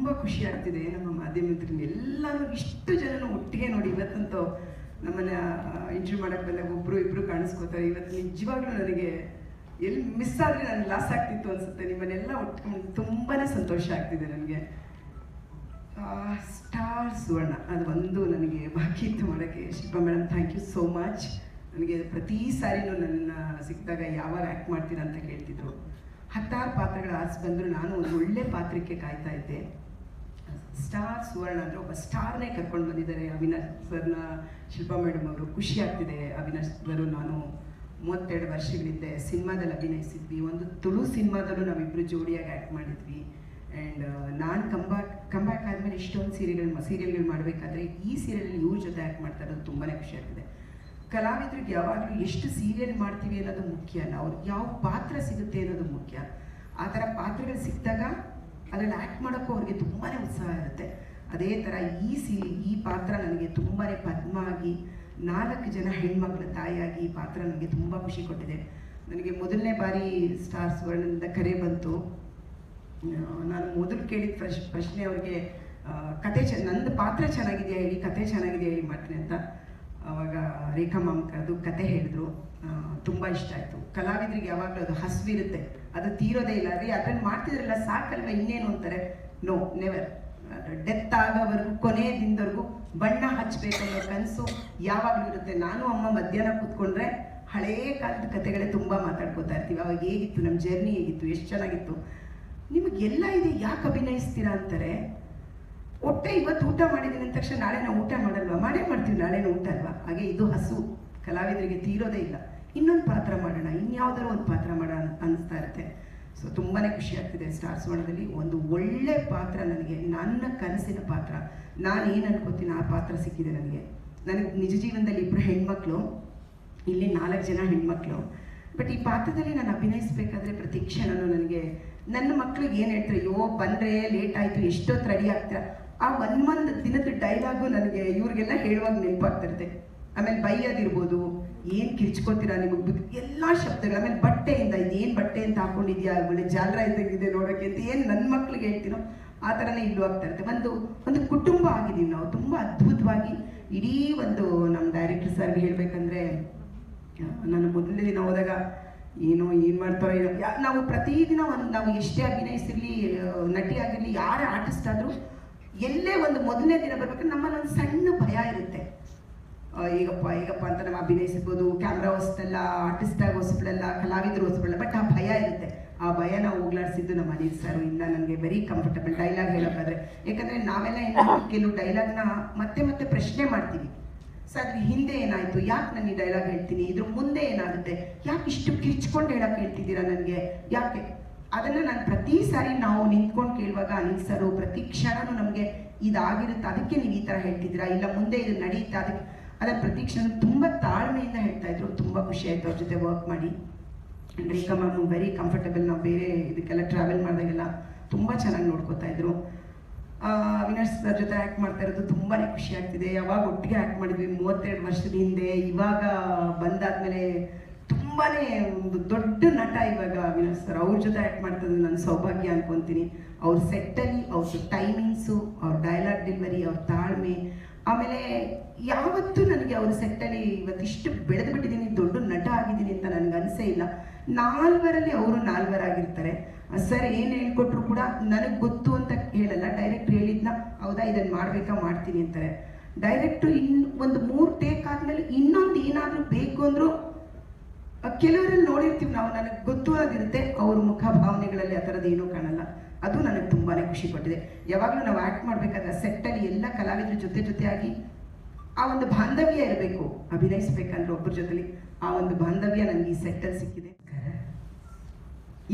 ತುಂಬ ಖುಷಿ ಆಗ್ತಿದೆ. ನಮ್ಮ ಮಾಧ್ಯಮದಲ್ಲಿ ಎಲ್ಲರೂ ಇಷ್ಟು ಜನನು ಒಟ್ಟಿಗೆ ನೋಡಿ ಇವತ್ತಂತೂ ನಮ್ಮನ್ನ ಇಂಟರ್ವ್ಯೂ ಮಾಡಕ್ ಬಂದಾಗ ಒಬ್ಬರು ಇಬ್ಬರು ಕಾಣಿಸ್ಕೋತಾರೆ. ಇವತ್ತು ನಿಜವಾಗ್ಲೂ ನನಗೆ ಎಲ್ಲಿ ಮಿಸ್ ಆದರೆ ನನಗೆ ಲಾಸ್ ಆಗ್ತಿತ್ತು ಅನ್ಸುತ್ತೆ. ನಿಮ್ಮನ್ನೆಲ್ಲ ಒಟ್ಕೊಂಡು ತುಂಬಾ ಸಂತೋಷ ಆಗ್ತಿದೆ ನನಗೆ. ಸ್ಟಾರ್ ಸುವರ್ಣ, ಅದು ಒಂದು ನನಗೆ ಬಾಕಿ ಇತ್ತು ಮಾಡೋಕ್ಕೆ. Shilpa madam thank you so much ನನಗೆ ಪ್ರತಿ ಸಾರಿನೂ ನನ್ನ ಸಿಕ್ಕಿದಾಗ ಯಾವಾಗ ಆ್ಯಕ್ಟ್ ಮಾಡ್ತೀರಾ ಅಂತ ಕೇಳ್ತಿದ್ರು. ಹತ್ತಾರು ಪಾತ್ರಗಳ ಆಸೆ ಬಂದರೂ ನಾನು ಒಂದು ಒಳ್ಳೆ ಪಾತ್ರಕ್ಕೆ ಕಾಯ್ತಾ ಇದ್ದೆ. ಸ್ಟಾರ್ ಸುವರ್ಣ ಅಂದರೆ ಒಬ್ಬ ಸ್ಟಾರ್ನೇ ಕರ್ಕೊಂಡು ಬಂದಿದ್ದಾರೆ. ಅವಿನಾಶ್ ಸರ್ನ ಶಿಲ್ಪಾ ಮೇಡಮ್ ಅವರು. ಖುಷಿ ಆಗ್ತಿದೆ ಅವಿನಾಶ್ ಸರು ನಾನು ಮೂವತ್ತೆರಡು ವರ್ಷಗಳಿದ್ದೆ ಸಿನಿಮಾದಲ್ಲಿ ಅಭಿನಯಿಸಿದ್ವಿ. ಒಂದು ತುಳು ಸಿನಿಮಾದಲ್ಲೂ ನಾವಿಬ್ಬರು ಜೋಡಿಯಾಗಿ ಆ್ಯಕ್ಟ್ ಮಾಡಿದ್ವಿ. ಆ್ಯಂಡ್ ನಾನು ಕಂಬ್ಯಾಕ್ ಕಂಬ್ಯಾಕ್ ಆದಮೇಲೆ ಇಷ್ಟೊಂದು ಸೀರಿಯಲ್ಗಳು ಸೀರಿಯಲ್ಗಳು ಮಾಡಬೇಕಾದ್ರೆ ಈ ಸೀರಿಯಲ್ ಇವ್ರ ಜೊತೆ ಆ್ಯಕ್ಟ್ ಮಾಡ್ತಾ ಇರೋದು ತುಂಬಾ ಖುಷಿ ಆಗ್ತಿದೆ. ಕಲಾವಿದ್ರಿಗೆ ಯಾವಾಗಲೂ ಎಷ್ಟು ಸೀರಿಯಲ್ ಮಾಡ್ತೀವಿ ಅನ್ನೋದು ಮುಖ್ಯ ಅಲ್ಲ. ಅವ್ರಿಗೆ ಯಾವ ಪಾತ್ರ ಸಿಗುತ್ತೆ ಅನ್ನೋದು ಮುಖ್ಯ. ಆ ಥರ ಪಾತ್ರಗಳು ಸಿಕ್ಕಿದಾಗ ಅದರಲ್ಲಿ ಆ್ಯಕ್ಟ್ ಮಾಡೋಕ್ಕೂ ಅವ್ರಿಗೆ ತುಂಬಾ ಉತ್ಸಾಹ ಇರುತ್ತೆ. ಅದೇ ಥರ ಈ ಸಿ ಈ ಪಾತ್ರ ನನಗೆ ತುಂಬಾ ಪದ್ಮ ಆಗಿ ನಾಲ್ಕು ಜನ ಹೆಣ್ಮಕ್ಳ ತಾಯಿಯಾಗಿ ಈ ಪಾತ್ರ ನನಗೆ ತುಂಬ ಖುಷಿ ಕೊಟ್ಟಿದೆ. ನನಗೆ ಮೊದಲನೇ ಬಾರಿ ಸ್ಟಾರ್ ಸುವರ್ಣದಿಂದ ಕರೆ ಬಂತು. ನಾನು ಮೊದಲು ಕೇಳಿದ ಪ್ರಶ್, ಪ್ರಶ್ನೆ ಅವ್ರಿಗೆ ಕತೆ ಚ, ನಂದು ಪಾತ್ರ ಚೆನ್ನಾಗಿದೆಯಾ ಹೇಳಿ, ಕತೆ ಚೆನ್ನಾಗಿದೆಯಾ ಹೇಳಿ ಮಾಡ್ತೀನಿ ಅಂತ. ಆವಾಗ ರೇಖಾ ಮಾಮ್ ಅದು ಕತೆ ಹೇಳಿದ್ರು. ತುಂಬ ಇಷ್ಟ ಆಯಿತು. ಕಲಾವಿದರಿಗೆ ಯಾವಾಗಲೂ ಅದು ಹಸಿವಿರುತ್ತೆ. ಅದು ತೀರೋದೇ ಇಲ್ಲ. ರೀ ಅದನ್ನು ಮಾಡ್ತಿದ್ರಲ್ಲ ಸಾಕಲ್ವ ಇನ್ನೇನು ಅಂತಾರೆ? ನೋ ನೆವರ್ ಡೆತ್ ಆಗೋವರೆಗೂ ಕೊನೆಯ ದಿನದವರೆಗೂ ಬಣ್ಣ ಹಚ್ಚಬೇಕು ಅನ್ನೋ ಕನಸು ಯಾವಾಗಲೂ ಇರುತ್ತೆ. ನಾನು ಅಮ್ಮ ಮಧ್ಯಾಹ್ನ ಕೂತ್ಕೊಂಡ್ರೆ ಹಳೇ ಕಾಲದ ಕತೆಗಳೇ ತುಂಬ ಮಾತಾಡ್ಕೋತಾ ಇರ್ತೀವಿ. ಅವಾಗ ಹೇಗಿತ್ತು, ನಮ್ಮ ಜರ್ನಿ ಹೇಗಿತ್ತು, ಎಷ್ಟು ಚೆನ್ನಾಗಿತ್ತು? ನಿಮಗೆಲ್ಲ ಇದೆ ಯಾಕೆ ಅಭಿನಯಿಸ್ತೀರಾ ಅಂತಾರೆ? ಹೊಟ್ಟೆ ಇವತ್ತು ಊಟ ಮಾಡಿದ್ದೀನಿ ಅಂದ ತಕ್ಷಣ ನಾಳೆ ನಾವು ಊಟ ಮಾಡಲ್ವಾ? ಮಾಡೇ ಮಾಡ್ತೀವಿ, ನಾಳೆನೂ ಊಟ ಅಲ್ವಾ? ಹಾಗೆ ಇದು ಹಸು. ಕಲಾವಿದರಿಗೆ ತೀರೋದೇ ಇಲ್ಲ. ಇನ್ನೊಂದು ಪಾತ್ರ ಮಾಡೋಣ, ಇನ್ಯಾವುದಾದ್ರು ಒಂದು ಪಾತ್ರ ಮಾಡೋಣ ಅನ್ನಿಸ್ತಾ ಇರುತ್ತೆ. ಸೊ ತುಂಬಾ ಖುಷಿ ಆಗ್ತಿದೆ ಸ್ಟಾರ್ ಸುವರ್ಣದಲ್ಲಿ ಒಂದು ಒಳ್ಳೆ ಪಾತ್ರ ನನಗೆ, ನನ್ನ ಕನಸಿನ ಪಾತ್ರ. ನಾನು ಏನು ಅನ್ಕೋತೀನಿ ಆ ಪಾತ್ರ ಸಿಕ್ಕಿದೆ ನನಗೆ. ನನಗೆ ನಿಜ ಜೀವನದಲ್ಲಿ ಇಬ್ಬರು ಹೆಣ್ಮಕ್ಳು, ಇಲ್ಲಿ ನಾಲ್ಕು ಜನ ಹೆಣ್ಮಕ್ಳು. ಬಟ್ ಈ ಪಾತ್ರದಲ್ಲಿ ನಾನು ಅಭಿನಯಿಸ್ಬೇಕಾದ್ರೆ ಪ್ರತಿ ಕ್ಷಣನೂ ನನಗೆ ನನ್ನ ಮಕ್ಳಿಗೆ ಏನು ಹೇಳ್ತಾರೆ, ಅಯ್ಯೋ, ಬಂದರೆ ಲೇಟ್ ಆಯಿತು ಎಷ್ಟೊತ್ತು ರೆಡಿ ಆಗ್ತೀರಾ? ಆ ಒಂದು ಒಂದು ದಿನದ ಡೈಲಾಗು ನನಗೆ ಇವ್ರಿಗೆಲ್ಲ ಹೇಳುವಾಗ ನೆನಪಾಗ್ತಿರುತ್ತೆ. ಆಮೇಲೆ ಬೈಯೋದಿರ್ಬೋದು ಏನು ಕಿರ್ಚ್ಕೊತೀರಾ ನಿಮಗೆ ಬುದ್ಧಿ? ಎಲ್ಲ ಶಬ್ದಗಳು, ಆಮೇಲೆ ಬಟ್ಟೆಯಿಂದ, ಇದೇನು ಬಟ್ಟೆ ಅಂತ ಹಾಕೊಂಡಿದ್ಯಾ? ಒಳ್ಳೆ ಜಾಲರ ಇದ್ದಂಗಿದೆ ನೋಡೋಕೆ ಅಂತ ಏನು ನನ್ನ ಮಕ್ಳಿಗೆ ಹೇಳ್ತೀನೋ, ಆ ಥರನೇ ಇಲ್ಲೂ ಆಗ್ತಾ ಇರುತ್ತೆ. ಒಂದು ಒಂದು ಕುಟುಂಬ ಆಗಿದ್ದೀವಿ ನಾವು. ತುಂಬ ಅದ್ಭುತವಾಗಿ ಇಡೀ ಒಂದು ನಮ್ಮ ಡೈರೆಕ್ಟರ್ ಸರ್ಗೆ ಹೇಳಬೇಕಂದ್ರೆ ನಾನು ಮೊದಲನೇ ದಿನ ಹೋದಾಗ ಏನು ಏನು ಮಾಡ್ತಾರೋ ಏನೋ ನಾವು ಪ್ರತಿದಿನ ಒಂದು, ನಾವು ಎಷ್ಟೇ ಅಭಿನಯಿಸಿರ್ಲಿ ನಟಿ ಆಗಿರಲಿ, ಯಾರೇ ಆರ್ಟಿಸ್ಟ್ ಆದರೂ ಎಲ್ಲೇ ಒಂದು ಮೊದಲನೇ ದಿನ ಬರ್ಬೇಕಾದ್ರೆ ನಮ್ಮಲ್ಲಿ ಒಂದು ಸಣ್ಣ ಭಯ ಇರುತ್ತೆ. ಈಗಪ್ಪ ಈಗಪ್ಪ ಅಂತ ನಾವು ಅಭಿನಯಿಸಿರ್ಬೋದು. ಕ್ಯಾಮ್ರಾ ಹೊಸದಲ್ಲ ಆರ್ಟಿಸ್ಟ್ ಆಗಿ ಹೊಸಬಳಲ್ಲ ಕಲಾವಿದರು ಹೊಸಬಳಲ್ಲ ಬಟ್ ಆ ಭಯ ಇರುತ್ತೆ. ಆ ಭಯ ನಾವು ಹೋಗ್ಲಾಡ್ಸಿದ್ದು ನಮ್ಮ ಅನಿಲ್ ಸರ್ ಇಲ್ಲ ನನಗೆ ವೆರಿ ಕಂಫರ್ಟಬಲ್ ಡೈಲಾಗ್ ಹೇಳೋಕ್ಕಾದ್ರೆ ಯಾಕಂದರೆ ನಾವೆಲ್ಲ ಏನು ಕೆಲವು ಡೈಲಾಗ್ನ ಮತ್ತೆ ಮತ್ತೆ ಪ್ರಶ್ನೆ ಮಾಡ್ತೀವಿ. ಸೊ ಅದ್ರ ಹಿಂದೆ ಏನಾಯ್ತು? ಯಾಕೆ ನಾನು ಈ ಡೈಲಾಗ್ ಹೇಳ್ತೀನಿ? ಇದ್ರ ಮುಂದೆ ಏನಾಗುತ್ತೆ? ಯಾಕೆ ಇಷ್ಟು ಕಿರ್ಚ್ಕೊಂಡು ಹೇಳಕ್ ಹೇಳ್ತಿದ್ದೀರಾ ನನಗೆ? ಯಾಕೆ? ಅದನ್ನ ನಾನು ಪ್ರತಿ ಸಾರಿ ನಾವು ನಿಂತ್ಕೊಂಡು ಕೇಳುವಾಗ ಅನಿಲ್ ಸರು ಪ್ರತಿ ಕ್ಷಣನೂ ನಮಗೆ ಇದಾಗಿರುತ್ತೆ. ಅದಕ್ಕೆ ನೀವು ಈ ಥರ ಹೇಳ್ತಿದ್ದೀರಾ? ಇಲ್ಲ ಮುಂದೆ ಇದು ನಡೀತಾ ಅದಕ್ಕೆ ಅದನ್ನ ಪ್ರತಿ ಕ್ಷಣ ತುಂಬ ತಾಳ್ಮೆಯಿಂದ ಹೇಳ್ತಾ ಇದ್ರು. ತುಂಬ ಖುಷಿ ಆಯ್ತು ಅವ್ರ ಜೊತೆ ವರ್ಕ್ ಮಾಡಿ. ರೇಖಾ ಮ್ಯಾಮ್ ವೆರಿ ಕಂಫರ್ಟಬಲ್ ನಾವು ಬೇರೆ ಇದಕ್ಕೆಲ್ಲ ಟ್ರಾವೆಲ್ ಮಾಡಿದಾಗೆಲ್ಲ ತುಂಬ ಚೆನ್ನಾಗಿ ನೋಡ್ಕೋತಾ ಇದ್ರು. ವಿನರ್ಸ್ ಸರ್ ಜೊತೆ ಆ್ಯಕ್ಟ್ ಮಾಡ್ತಾ ಇರೋದು ತುಂಬಾ ಖುಷಿ ಆಗ್ತಿದೆ. ಯಾವಾಗ ಒಟ್ಟಿಗೆ ಆ್ಯಕ್ಟ್ ಮಾಡಿದ್ವಿ, ಮೂವತ್ತೆರಡು ವರ್ಷದ ಹಿಂದೆ, ಇವಾಗ ಬಂದಾದ್ಮೇಲೆ ತುಂಬಾನೇ ಒಂದು ದೊಡ್ಡ ನಟ ಇವಾಗ ಅವಿನಾಶ್ ಸರ್. ಅವ್ರ ಜೊತೆ ಆ್ಯಕ್ಟ್ ಮಾಡ್ತಾ ನನ್ನ ಸೌಭಾಗ್ಯ ಅನ್ಕೊಂತೀನಿ. ಅವ್ರ ಸೆಟ್ಟಲ್ಲಿ ಅವ್ರ ಟೈಮಿಂಗ್ಸು ಅವ್ರ ಡೈಲಾಗ್ ಡೆಲಿವರಿ ಅವ್ರ ತಾಳ್ಮೆ. ಆಮೇಲೆ ಯಾವತ್ತೂ ನನಗೆ ಅವ್ರ ಸೆಟ್ಟಲ್ಲಿ ಇವತ್ತಿಷ್ಟು ಬೆಳೆದು ಬಿಟ್ಟಿದ್ದೀನಿ ದೊಡ್ಡ ನಟ ಆಗಿದ್ದೀನಿ ಅಂತ ನನಗೆ ಅನಿಸೇ ಇಲ್ಲ. ನಾಲ್ವರಲ್ಲಿ ಅವರು ನಾಲ್ವರಾಗಿರ್ತಾರೆ ಸರ್ ಏನು ಹೇಳ್ಕೊಟ್ರು ಕೂಡ ನನಗೆ ಗೊತ್ತು ಅಂತ ಹೇಳಲ್ಲ. ಡೈರೆಕ್ಟ್ ಹೇಳಿದ್ನ, ಹೌದಾ ಇದನ್ನು ಮಾಡಬೇಕಾ, ಮಾಡ್ತೀನಿ ಅಂತಾರೆ. ಡೈರೆಕ್ಟು ಇನ್ ಒಂದು ಮೂರು ಟೇಕ್ ಆದಮೇಲೆ ಇನ್ನೊಂದು ಏನಾದರೂ ಬೇಕು ಅಂದರೂ ಕೆಲವರಲ್ಲಿ ನೋಡಿರ್ತೀವಿ ನಾವು, ನನಗೆ ಗೊತ್ತು ಆಗಿರುತ್ತೆ, ಅವ್ರ ಮುಖ ಭಾವನೆಗಳಲ್ಲಿ ಆ ಥರದ್ದು ಏನೂ ಕಾಣಲ್ಲ. ಅದು ನನಗೆ ತುಂಬಾ ಖುಷಿ ಕೊಟ್ಟಿದೆ. ಯಾವಾಗಲೂ ನಾವು ಆ್ಯಕ್ಟ್ ಮಾಡಬೇಕಾದ್ರೆ ಸೆಟ್ಟಲ್ಲಿ ಎಲ್ಲ ಕಲಾವಿದ್ರ ಜೊತೆ ಜೊತೆಯಾಗಿ ಆ ಒಂದು ಬಾಂಧವ್ಯ ಇರಬೇಕು. ಅಭಿನಯಿಸ್ಬೇಕಂದ್ರೆ ಒಬ್ಬರ ಜೊತೆಲಿ ಆ ಒಂದು ಬಾಂಧವ್ಯ ನನಗೆ ಈ ಸೆಟ್ಟಲ್ಲಿ ಸಿಕ್ಕಿದೆ.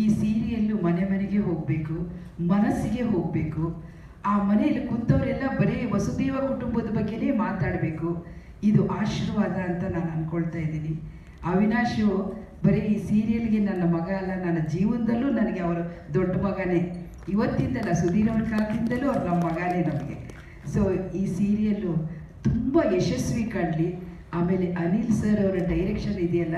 ಈ ಸೀರಿಯಲ್ಲು ಮನೆ ಮನೆಗೆ ಹೋಗಬೇಕು, ಮನಸ್ಸಿಗೆ ಹೋಗಬೇಕು. ಆ ಮನೆಯಲ್ಲಿ ಕುಂತವರೆಲ್ಲ ಬರೀ ವಸುದೇವ ಕುಟುಂಬದ ಬಗ್ಗೆನೇ ಮಾತಾಡಬೇಕು. ಇದು ಆಶೀರ್ವಾದ ಅಂತ ನಾನು ಅನ್ಕೊಳ್ತಾ ಇದ್ದೀನಿ. ಅವಿನಾಶು ಬರೀ ಈ ಸೀರಿಯಲ್ಗೆ ನನ್ನ ಮಗ ಅಲ್ಲ, ನನ್ನ ಜೀವನದಲ್ಲೂ ನನಗೆ ಅವರು ದೊಡ್ಡ ಮಗನೇ. ಇವತ್ತಿಂದಲ್ಲ ಸುಧೀರ್ ಅವ್ರ ಕಾಲದಿಂದಲೂ ಅವ್ರು ನಮ್ಮ ಮಗನೇ ನಮಗೆ. ಸೊ ಈ ಸೀರಿಯಲ್ಲು ತುಂಬ ಯಶಸ್ವಿ ಕಾಣಲಿ ಆಮೇಲೆ ಅನಿಲ್ ಸರ್ ಅವರ ಡೈರೆಕ್ಷನ್ ಇದೆಯಲ್ಲ,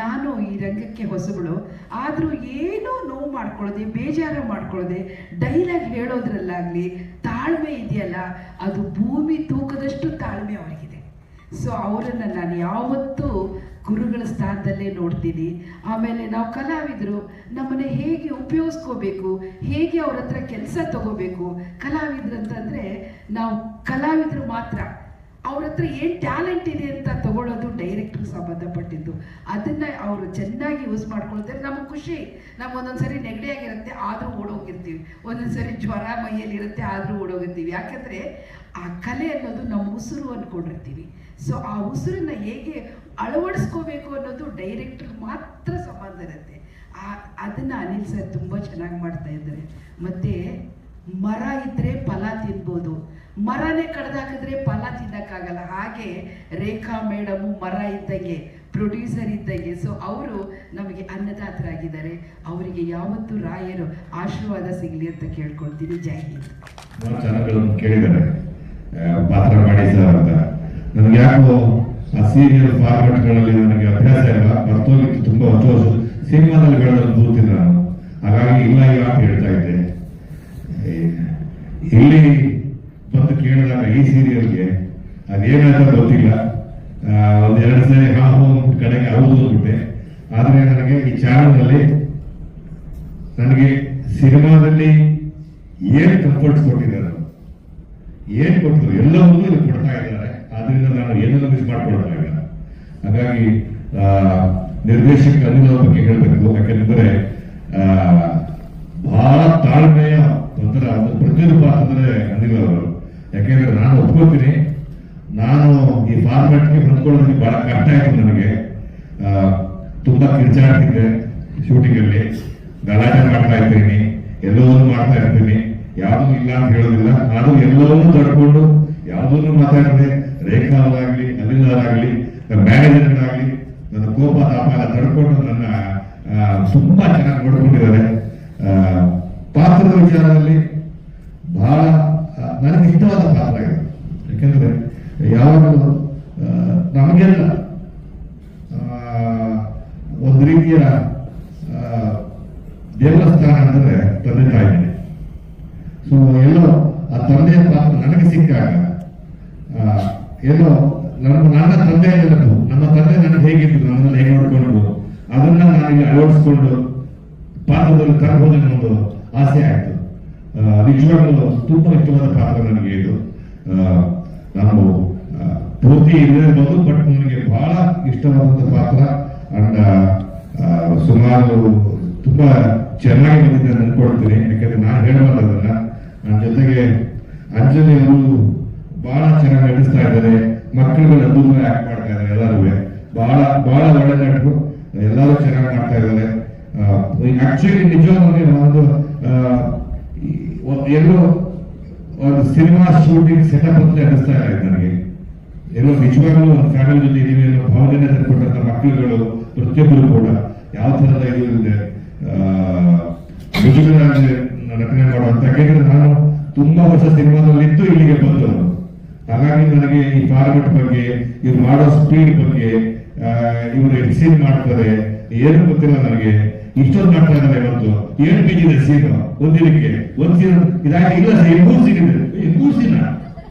ನಾನು ಈ ರಂಗಕ್ಕೆ ಹೊಸಗಳು ಆದರೂ ಏನೋ ನೋವು ಮಾಡ್ಕೊಳ್ಳೋದೆ ಬೇಜಾರು ಮಾಡ್ಕೊಳ್ಳೋದೆ ಡೈಲಾಗ್ ಹೇಳೋದ್ರಲ್ಲಾಗಲಿ ತಾಳ್ಮೆ ಇದೆಯಲ್ಲ, ಅದು ಭೂಮಿ ತೂಕದಷ್ಟು ತಾಳ್ಮೆ ಅವರಿಗಿದೆ. ಸೊ ಅವರನ್ನು ನಾನು ಯಾವತ್ತೂ ಗುರುಗಳ ಸ್ಥಾನದಲ್ಲೇ ನೋಡ್ತೀನಿ. ಆಮೇಲೆ ನಾವು ಕಲಾವಿದರು ನಮ್ಮನ್ನು ಹೇಗೆ ಉಪಯೋಗಿಸ್ಕೋಬೇಕು, ಹೇಗೆ ಅವ್ರ ಹತ್ರ ಕೆಲಸ ತಗೋಬೇಕು ಕಲಾವಿದ್ರು ಅಂತಂದರೆ ನಾವು ಕಲಾವಿದರು ಮಾತ್ರ. ಅವ್ರ ಹತ್ರ ಏನು ಟ್ಯಾಲೆಂಟ್ ಇದೆ ಅಂತ ತಗೊಳ್ಳೋದು ಡೈರೆಕ್ಟ್ರಿಗೆ ಸಂಬಂಧಪಟ್ಟಿದ್ದು. ಅದನ್ನು ಅವರು ಚೆನ್ನಾಗಿ ಯೂಸ್ ಮಾಡ್ಕೊಳ್ತಾರೆ. ನಮಗೆ ಖುಷಿ. ನಮ್ಗೆ ಒಂದೊಂದ್ಸರಿ ನೆಗಡಿಯಾಗಿರುತ್ತೆ ಆದರೂ ಓಡೋಗಿರ್ತೀವಿ. ಒಂದೊಂದ್ಸರಿ ಜ್ವರ, ಮೈಯಲ್ಲಿರುತ್ತೆ, ಆದರೂ ಓಡೋಗಿರ್ತೀವಿ. ಯಾಕಂದರೆ ಆ ಕಲೆ ಅನ್ನೋದು ನಮ್ಮ ಉಸಿರು ಅಂದ್ಕೊಂಡಿರ್ತೀವಿ ಸೊ ಆ ಉಸಿರನ್ನ ಹೇಗೆ ಅಳವಡಿಸ್ಕೋಬೇಕು ಅನ್ನೋದು ಡೈರೆಕ್ಟರ್ ಮಾತ್ರ ಸಂಬಂಧ ಇರುತ್ತೆ. ಆ, ಅದನ್ನು ಅನಿಲ್ ಸರ್ ತುಂಬ ಚೆನ್ನಾಗಿ ಮಾಡ್ತಾ ಇದ್ದಾರೆ. ಮತ್ತು ಮರ ಇದ್ರೆ ಫಲ ತಿನ್ಬೋದು. ಮರನೇ ಕಡ್ದಾಕಿದ್ರೆ ಫಲ ತಿನ್ನಕ್ಕಾಗಲ್ಲ. ಹಾಗೆ ರೇಖಾ ಮೇಡಮು ಮರ ಇದ್ದಂಗೆ ಪ್ರೊಡ್ಯೂಸರ್ ಇದ್ದಂಗೆ. ಸೊ ಅವರು ನಮಗೆ ಅನ್ನದಾತರಾಗಿದ್ದಾರೆ. ಅವರಿಗೆ ಯಾವತ್ತೂ ರಾಯರು ಆಶೀರ್ವಾದ ಸಿಗಲಿ ಅಂತ ಕೇಳ್ಕೊಳ್ತೀನಿ. ಜೈ ಹಿಂದ್. ಅಂತ. ಯಾಕೋ ಆ ಸೀರಿಯಲ್ ಫಾರ್ಮೆಟ್ಗಳಲ್ಲಿ ನನಗೆ ಅಭ್ಯಾಸ ಇಲ್ಲ. ಬರ್ತೋಗಿತ್ತು ತುಂಬಾ ಹೊತ್ತು. ಸಿನಿಮಾದಲ್ಲಿ ಬೆಳೆದ ಕೂತಿದ್ದೆ ನಾನು. ಹಾಗಾಗಿ ಇಲ್ಲ ಇಲ್ಲ ಅಂತ ಹೇಳ್ತಾ ಇದ್ದೆ. ಇಲ್ಲಿ ಬಂದು ಕೇಳೋಣ ಈ ಸೀರಿಯಲ್ಗೆ ಅದೇನಂತ ಗೊತ್ತಿಲ್ಲ. ಒಂದು ಎರಡು ಸರಿ ಹಾ ಹೋ ಕಡೆಗೆ ಹೌದು ಅಂದ್ಬಿಟ್ಟೆ. ಆದರೆ ನನಗೆ ಈ ಚಾನಲ್ನಲ್ಲಿ ನನಗೆ ಸಿನಿಮಾದಲ್ಲಿ ಏನು ಕಂಫರ್ಟ್ಸ್ ಕೊಟ್ಟಿದ್ದಾರೆ ಏನ್ ಕೊಟ್ಟರು ಎಲ್ಲವನ್ನೂ ಇಲ್ಲಿ ಕೊಡ್ತಾ ಇದ್ದಾರೆ. ಆದ್ರಿಂದ ನಾನು ಏನನ್ನು ಮಿಸ್ ಮಾಡ್ಕೊಳ್ಳೋದಾಗ ಹಾಗಾಗಿ ನಿರ್ದೇಶಕ ಅನಿಲ್ ಅವ್ರ ಬಗ್ಗೆ ಹೇಳಬೇಕು. ಯಾಕೆಂದ್ರೆ ಆ, ಬಹಳ ತಾಳ್ಮೆಯ ಒಂಥರ ಒಂದು ಪ್ರತಿಯೊಂದು ಪಾತ್ರ ಅನಿಲ್ ಅವರು ಯಾಕೆಂದ್ರೆ ನಾನು ಒಪ್ಕೋತೀನಿ ನಾನು ಈ ಹೊಂದ್ಕೊಳ್ಳೋದಕ್ಕೆ ಬಹಳ ಕಷ್ಟ ಆಯ್ತು ನನಗೆ ತುಂಬಾ ಕಿರ್ಚಾಡ್ತಿದ್ದೆ ಶೂಟಿಂಗ್ ಅಲ್ಲಿ. ಗಲಾಟೆ ಮಾಡ್ತಾ ಇರ್ತೀನಿ ಎಲ್ಲವನ್ನು ಮಾಡ್ತಾ ಇರ್ತೀನಿ. ಯಾವುದೂ ಇಲ್ಲ ಅಂತ ಹೇಳೋದಿಲ್ಲ. ನಾನು ಎಲ್ಲವನ್ನೂ ತಡ್ಕೊಂಡು, ಯಾವುದನ್ನು ಮಾತಾಡಿದೆ ರೇಖಾ ಅವರಾಗ್ಲಿ ಅನಿಲ್ ಅವರಾಗ್ಲಿ ನನ್ನ ಮ್ಯಾನೇಜರ್ ಆಗಲಿ ನನ್ನ ಕೋಪ, ತಾಪ ಎಲ್ಲ ತಡ್ಕೊಂಡು ನನ್ನ ತುಂಬಾ ಚೆನ್ನಾಗಿ ನೋಡ್ಕೊಂಡಿದ್ದಾರೆ. ಪಾತ್ರದ ವಿಚಾರದಲ್ಲಿ ಬಹಳ ನನಗೆ ಇಷ್ಟವಾದ ಪಾತ್ರ ಇದೆ. ಯಾಕೆಂದ್ರೆ, ಯಾವಾಗಲೂ ನಮಗೆಲ್ಲ ಒಂದು ರೀತಿಯ ದೇವಸ್ಥಾನ ಅಂದರೆ ತಂದೆ ತಾಯಿನೇ ಸೊ ಎಲ್ಲೋ ಆ ತಂದೆಯ ಪಾತ್ರ ನನಗೆ ಸಿಕ್ಕಾಗ ಎಲ್ಲೋ ನಮ್ಮ, ನನ್ನ ತಂದೆ ನೆನಪು ನಮ್ಮ ತಂದೆ ನನಗೆ ಹೇಗಿತ್ತು ನನ್ನನ್ನು ಹೇಗೆ ನೋಡ್ಕೊಂಡು, ಅದನ್ನ ನನಗೆ ಅಳವಡಿಸ್ಕೊಂಡು ಪಾತ್ರದಲ್ಲಿ ತರಬಹುದು ಅನ್ನೋದು ಆಸೆ ಆಯ್ತು. ನಿಜವಾಗ್ಲೂ ತುಂಬಾ ಇಷ್ಟವಾದ ಪಾತ್ರ ನನಗೆ ಇದು. ನಾನು ಪೂರ್ತಿ ಇರಬಹುದು ಬಟ್ ನನಗೆ ಬಹಳ ಇಷ್ಟವಾದಂತ ಪಾತ್ರ. ಅಂಡ್ ಸುಮಾರು ತುಂಬಾ ಚೆನ್ನಾಗಿ ಅಂತ ಅನ್ಕೊಳ್ತೀನಿ ಯಾಕಂದ್ರೆ ನಾನು ಹೇಳಬಾರ್ದು ಅದನ್ನ ನನ್ನ ಜೊತೆಗೆ ಅಂಜಲಿ ಅವರು ಬಹಳ ಚೆನ್ನಾಗಿ ನಟಿಸ್ತಾ ಇದ್ದಾರೆ. ಮಕ್ಕಳುಗಳು ಅದ್ಭುತವಾಗಿ ಆಕ್ಟ್ ಮಾಡ್ತಾ ಇದ್ದಾರೆ ಎಲ್ಲರೂ ಬಹಳ ಬಹಳ ಒಳ್ಳೆ ನಟರು. ಎಲ್ಲರೂ ಚೆನ್ನಾಗಿ ಮಾಡ್ತಾ ಇದ್ದಾರೆ. ಆಕ್ಚುಲಿ ನಿಜವಾಗಿ ಒಂದು ಎಲ್ಲೋ ಒಂದು ಸಿನಿಮಾ ಶೂಟಿಂಗ್ ಸೆಟಪ್ ಅಂತ ಅನಿಸ್ತಾ ಇದೆ ನನಗೆ. ಎಲ್ಲೋ ನಿಜವಾಗ್ಲೂ ಒಂದು ಫ್ಯಾಮಿಲಿ ಜೊತೆ ಇದೀವಿ ಅನ್ನೋ ಭಾವನೆ ತಂದ್ಕೊಟ್ಟಂತ ಮಕ್ಕಳುಗಳು ಪ್ರತಿಯೊಬ್ಬರು ಕೂಡ ಯಾವ ತರದ ಇದು ಇದೆ ಮುಜುಗರಾಗಿ ನಟನೆ ಮಾಡುವಂತ ಯಾಕೆಂದ್ರೆ ನಾನು ತುಂಬಾ ವರ್ಷ ಸಿನಿಮಾದಲ್ಲಿದ್ದು ಇಲ್ಲಿಗೆ ಬಂದು ಹಾಗಾಗಿ ನನಗೆ ಈ ಫಾರ್ಮೆಟ್ ಬಗ್ಗೆ ಇವ್ರು ಮಾಡೋ ಸ್ಪೀಡ್ ಬಗ್ಗೆ ಇವರು ಎಕ್ಸೀನ್ ಮಾಡ್ತಾರೆ, ಏನು ಗೊತ್ತಿಲ್ಲ ನನಗೆ. ಇಷ್ಟೊಂದು ಮಾಡ್ತಾ ಇದ್ದಾರೆ ಇವತ್ತು. ಏಳು ಜಿ ಇದೆ ಸೀನು ಒಂದಿನಕ್ಕೆ. ಒಂದ್ ಸೀನ್ ಇದಾಗಿ ಇಲ್ಲ ಸರ್ ಮೂರು ಸೀನ್ ಇದೆ. ಮೂರು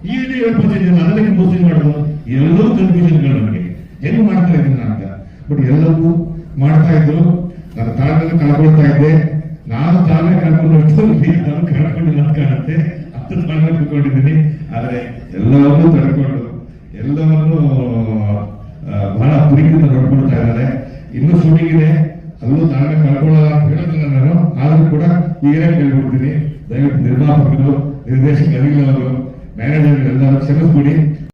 ಈ ಇಡೀ ಏಳು ಪೇಜ್ ಇದೆ ಅದಕ್ಕೆ ಮೂರು ಸೀನ್ ಮಾಡೋದು ಎಲ್ಲವೂ ಕನ್ಫ್ಯೂಷನ್ಗಳು ನನಗೆ ಹೆಂಗ್ ಮಾಡ್ತಾ ಇದ್ದೀನಿ ಅಂತ ಬಟ್ ಎಲ್ಲವೂ ಮಾಡ್ತಾ ಇದ್ರು. ನಾನು ತಾಳ್ಮೆನ ಕಳ್ಕೊಳ್ತಾ ಇದ್ದೆ. ನಾನು ತಾಳ್ಮೆ ಕಳ್ಕೊಂಡು ನಾನು ಕಳ್ಕೊಂಡಿಲ್ಲ ಕಾಣುತ್ತೆ. ಅಷ್ಟು ತಾಳ್ಮೆ ಕೂತ್ಕೊಂಡಿದ್ದೀನಿ ಆದ್ರೆ ಎಲ್ಲವನ್ನೂ ತಡ್ಕೊಂಡು, ಎಲ್ಲವನ್ನೂ ಬಹಳ ಪ್ರೀತಿಯಿಂದ ನೋಡ್ಕೊಳ್ತಾ ಇದ್ದಾರೆ. ಇನ್ನೂ ಶೂಟಿಂಗ್ ಇದೆ. ಅಲ್ಲೂ ತಾಳ್ಮೆ ಕಳ್ಕೊಳ್ಳಲ್ಲ ಅಂತ ಹೇಳೋದಿಲ್ಲ ನಾನು. ಆದ್ರೂ ಕೂಡ ಈಗಲೇ ಕೇಳ್ಬಿಡ್ತೀನಿ ದಯವಿಟ್ಟು ನಿರ್ಮಾಪಕರು ನಿರ್ದೇಶಕ ಅನಿಲ್ ಅವರು ಮ್ಯಾನೇಜರ್ ಎಲ್ಲರೂ ಕ್ಷಮಿಸ್ಬಿಡಿ